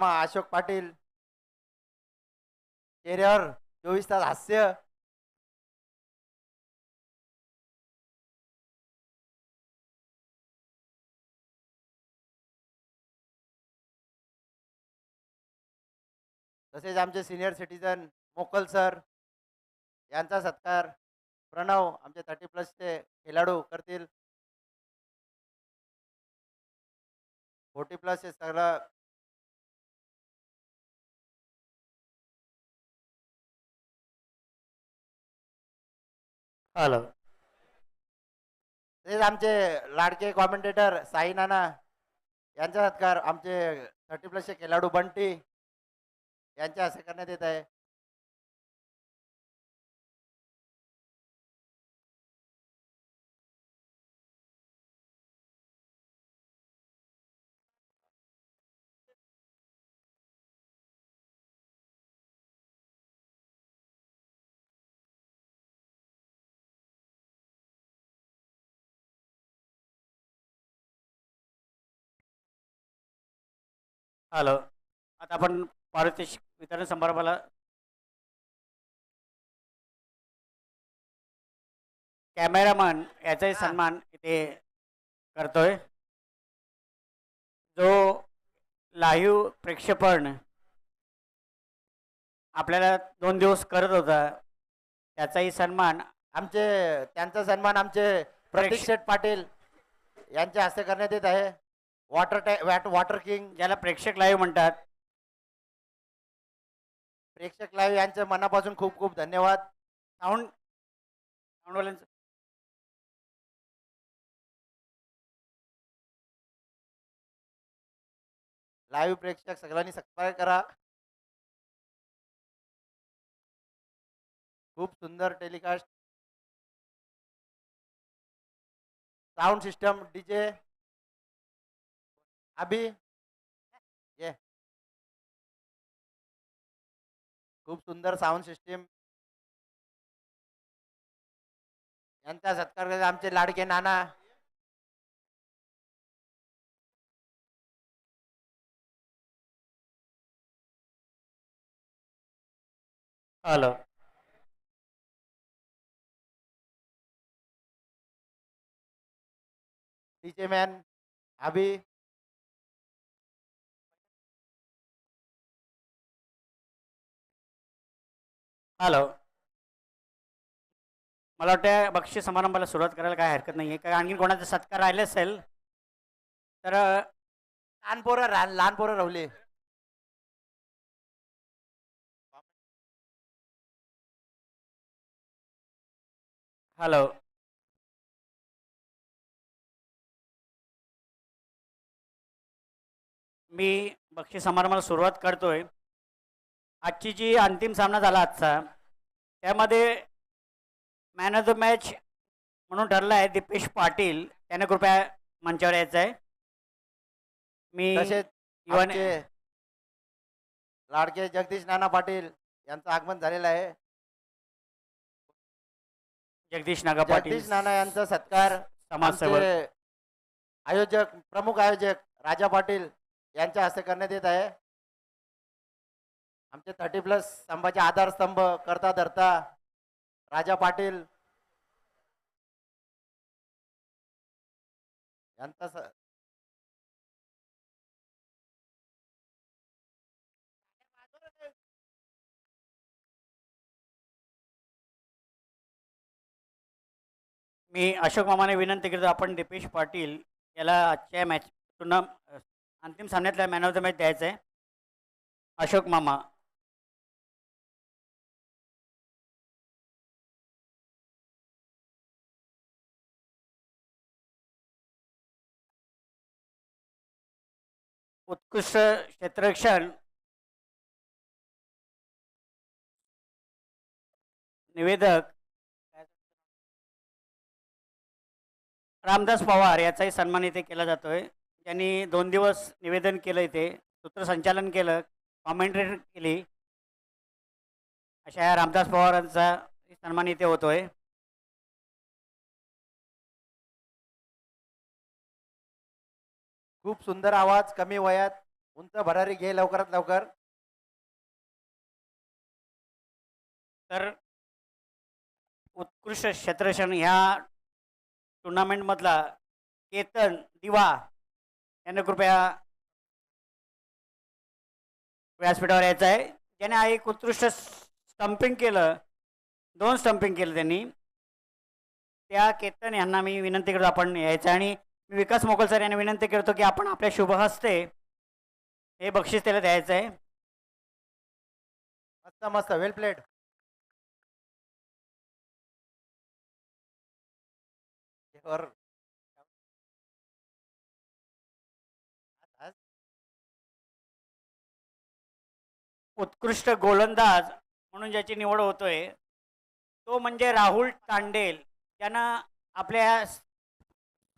अशोक पाटील. चेहऱ्यावर चोवीस तास हास्य. तसेच आमचे सिनियर सिटीजन मोकल सर यांचा सत्कार. प्रणव आमचे थर्टी प्लसचे खेळाडू करतील. फोर्टी प्लसचे सगळं हॅलो तेच आमचे लाडके कॉमेंटेटर साई नाना यांचा सत्कार आमचे थर्टी प्लसचे खेळाडू बंटी यांच्या हस्ते करण्यात येत आहे. हॅलो आता आपण पारितोषिक वितरण समारंभाला कॅमेरामन याचाही. सन्मान इथे करतोय. जो लाईव्ह प्रेक्षेपण आपल्याला दोन दिवस करत होता त्याचाही सन्मान आमचे त्यांचा सन्मान आमचे प्रतीक शेठ पाटील यांच्या हस्ते करण्यात येत आहे. वॉटर टॅ वॉटर किंग ज्याला प्रेक्षक लाईव्ह म्हणतात. प्रेक्षक लाईव्ह यांचं मनापासून खूप खूप धन्यवाद. साऊंड साऊंडवाल्यांचं लाईव्ह प्रेक्षक सगळ्यांनी सबस्क्राईब करा. खूप सुंदर telecast sound system DJ Abhi? ये. खूप सुंदर साऊंड सिस्टीम यांचा सत्कार आमचे लाडके Nana. Hello DJ man Abhi? Hello मला वाटतं बक्षीस समारंभाला सुरुवात करायला काय हरकत नाही आहे कारण आणखी कोणाचा सत्कार राहिले असेल तर लहान पोरं रा- लहान पोरं राहुले. हॅलो मी बक्षीस समारंभाला सुरुवात करतोय. आजची जी अंतिम सामना झाला आजचा त्यामध्ये मॅन ऑफ द मॅच म्हणून ठरला आहे दीपेश पाटील. त्याने कृपया मंचावर यायचं आहे. मी लाडके जगदीश नाना पाटील यांचं आगमन झालेलं आहे. जगदीश नागा पाटील जगदीश नाना यांचा सत्कार समाजसेवक. आयोजक प्रमुख आयोजक राजा पाटील यांच्या हस्ते करण्यात येत आहे. आमचे थर्टी प्लस स्तंभाचे आधारस्तंभ करता धरता राजा पाटील. यांचा मी अशोक मामाने विनंती करतो आपण दीपेश पाटील याला आजच्या मॅच टुर्ना अंतिम सामन्यातल्या मॅन ऑफ द मॅच द्यायचं आहे अशोक मामा. उत्कृष्ट क्षेत्ररक्षण निवेदक रामदास पवार याचाही सन्मान इथे केला जातोय. त्यांनी दोन दिवस निवेदन केलं इथे सूत्रसंचालन केलं कॉमेंट्री केली. अशा या रामदास पवारांचा सन्मान इथे होतोय. खूप सुंदर आवाज कमी वयात. उंच भरारी घे लवकरात लवकर. तर उत्कृष्ट क्षेत्रक्षण ह्या टुर्नामेंटमधला केतन दिवा यांना कृपया व्यासपीठावर यायचं आहे. त्याने हा एक उत्कृष्ट स्टंपिंग केलं दोन स्टंपिंग केलं त्यांनी. त्या केतन यांना मी विनंती करतो आपण यायचं आहे आणि मी विकास मोगल सर यांना विनंती करतो की आपण आपल्या शुभ हस्ते हे बक्षीस त्याला द्यायचं आहे. मस्त मस्त वेल प्लेट और उत्कृष्ट गोलंदाज म्हणून ज्याची निवड होतोय तो म्हणजे राहुल तांडेल. त्यानं आपल्या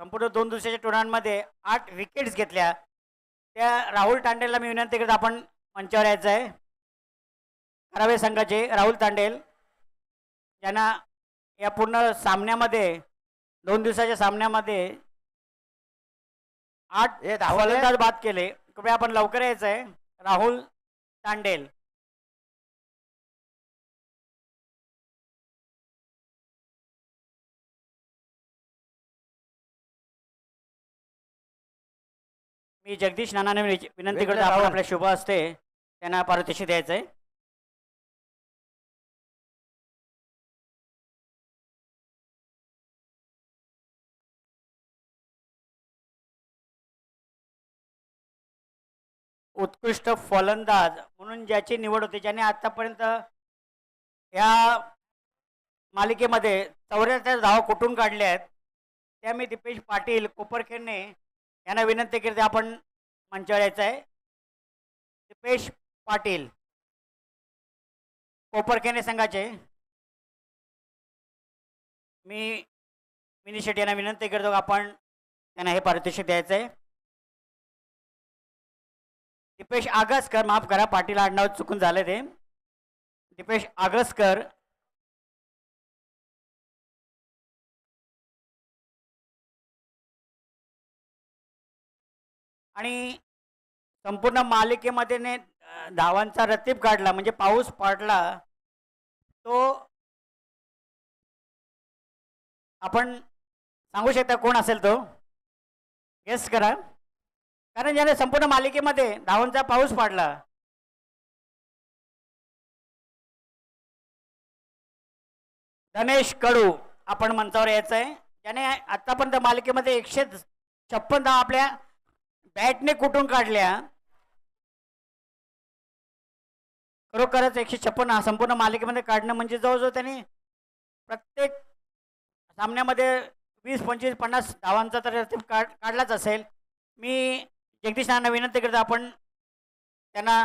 संपूर्ण दोन दिवसाच्या टुर्नामेंटमध्ये आठ विकेट्स घेतल्या. त्या राहुल तांडेलला मी विनंती करतो आपण मंचावर यायचं आहे. करावे संघाचे राहुल तांडेल. ज्यांना या पूर्ण सामन्यामध्ये दोन दिवसाच्या सामन्यामध्ये आठ फलंदाज बाद केले. कृपया आपण लवकर यायचं आहे. राहुल तांडेल. मी जगदीश नानाने विनंती करतो आपण. आपल्या शुभ असते त्यांना पारितोषिक द्यायचं आहे उत्कृष्ट फलंदाज म्हणून ज्याची निवड होते ज्याने आतापर्यंत या मालिकेमध्ये चौऱ्याहत्तर धावा कुठून काढल्या आहेत त्या मी दिपेश पाटील कोपरखेडणे यांना विनंती करते आपण मंचावर यायचं आहे दिपेश पाटील कोपरखेने संघाचे. मी मिनी शेट्टी यांना विनंती करतो आपण त्यांना हे पारितोषिक द्यायचं आहे दीपेश आगसकर माफ करा पाटील आडनाव चुकून झालं ते. दीपेश आगसकर आणि संपूर्ण मालिकेमध्ये ने धावांचा रतीब काढला म्हणजे पाऊस पाडला तो आपण सांगू शकता कोण असेल तो? गेस करा. कारण ज्याने संपूर्ण मालिकेमध्ये धावांचा पाऊस पाडला. धनेश कडू आपण मंचावर यायचं आहे ज्याने आतापर्यंत मालिकेमध्ये एकशे छप्पन धाव आपल्या बॅटने कुठून काढल्या? खरोखरच एकशे छप्पन हा संपूर्ण मालिकेमध्ये काढणं म्हणजे जवळजवळ त्यांनी प्रत्येक सामन्यामध्ये वीस पंचवीस पन्नास धावांचा तर काढ काढलाच असेल. मी जगदीश नाना विनंती करतो आपण त्यांना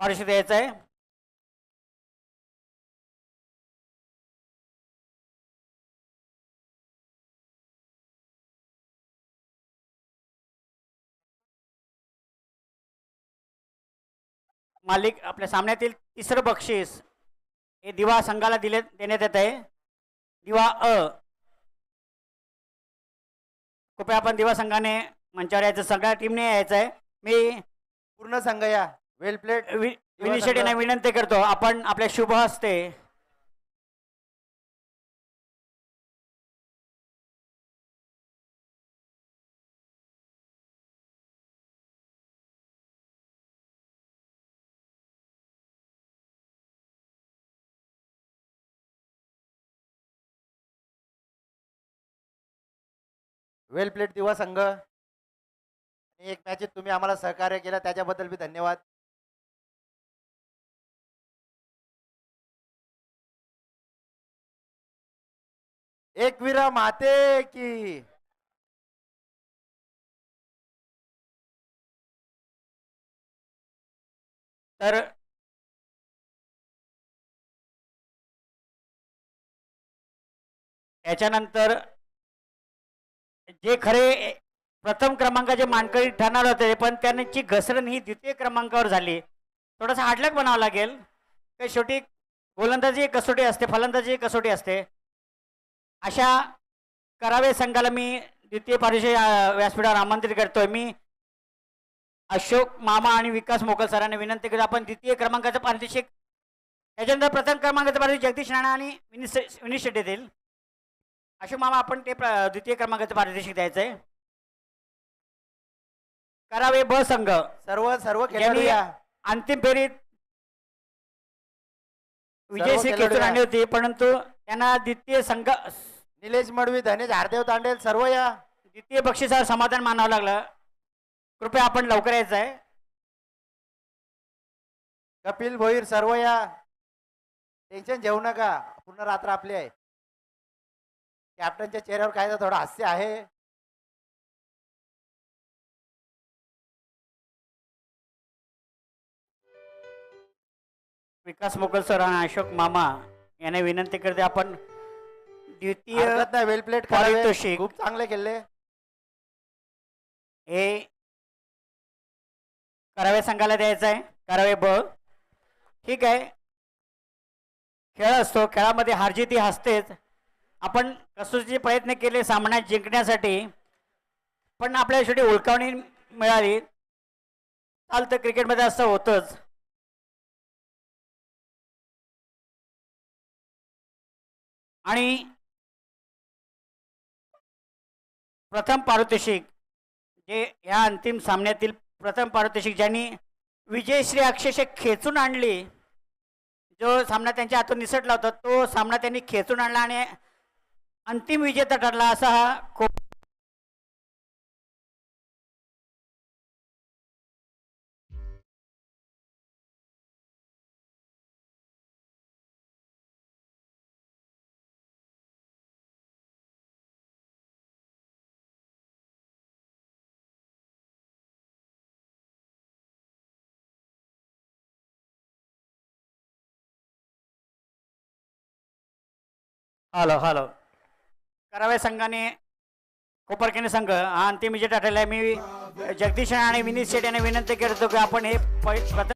पारितोषिक द्यायचं आहे. मालिक आपल्या सामन्यातील तिसरं बक्षीस हे दिवा संघाला दिले देण्यात येत आहे. दिवा अ. कृपया आपण दिवा संघाने मंचावर यायचं सगळ्या टीमने यायचं आहे. मी पूर्ण संघ या. वेल प्लेट वि- विनी शेट्टी यांना विनंती करतो आपण आपल्या शुभ हस्ते वेल प्लेट दिवा संघ आणि एक मॅचेत तुम्ही आम्हाला सहकार्य केलं त्याच्याबद्दल बी धन्यवाद. एकविरा माते की. तर याच्यानंतर जे खरे प्रथम क्रमांकाचे मानकरी ठरणार होते पण त्यांची घसरण ही द्वितीय क्रमांकावर झाली. थोडासा हाडलक बनावं लागेल. तर शेवटी गोलंदाजी एक कसोटी असते फलंदाजी एक कसोटी असते. अशा करावे संघाला मी द्वितीय पारिषद व्यासपीठावर आमंत्रित करतोय. मी अशोक मामा आणि विकास मोकल सरांनी विनंती करतो. आपण द्वितीय क्रमांकाचं पारितोषिक त्याच्यानंतर प्रथम क्रमांकाचं पारितोषिक जगदीश राणा आणि विनीत विनिश शेट्टी देईल अशोक मामा आपण ते द्वितीय क्रमांकाचं पारितोषिक द्यायचं आहे करावे ब संघ. सर्व सर्व खेळाडू या. अंतिम फेरीत विजय खेळाडू खेचून. आणली होती परंतु त्यांना द्वितीय संघ निलेश मडवी धनेश हारदेव तांडेल सर्व या. द्वितीय बक्षिसावर समाधान मानावं लागलं. कृपया आपण लवकर यायचं आहे कपिल भोईर सर्व या. टेन्शन घेऊ नका. पूर्ण रात्र आपली आहे. कॅप्टनच्या चेहऱ्यावर काय थोडं हास्य आहे. विकास मोकल सर आणि अशोक मामा यांना विनंती करते आपण द्वितीय वेल प्लेट पारितोषिक. खूप चांगले खेळले. हे करावे संघाला द्यायचं आहे. करावे ब ठीक आहे. खेळ असतो खेळामध्ये हारजीत ही असतेच आपण कसोची प्रयत्न केले सामना जिंकण्यासाठी पण आपल्याला शेवटी उलकावणी मिळाली. चालतं क्रिकेटमध्ये असं होतंच. आणि प्रथम पारितोषिक जे या अंतिम सामन्यातील प्रथम पारितोषिक ज्यांनी विजयश्री अक्षरशः खेचून आणली जो सामना त्यांच्या हातून निसटला होता तो सामना त्यांनी खेचून आणला आणि अंतिम विजेता ठरला असा हा को हॅलो हॅलो करावे संघाने कोपरकेने संघ. हा अंतिम विजय ठरलेला आहे. मी जगदीश आणि विनीत शेट यांना विनंती करतो की आपण हे पै-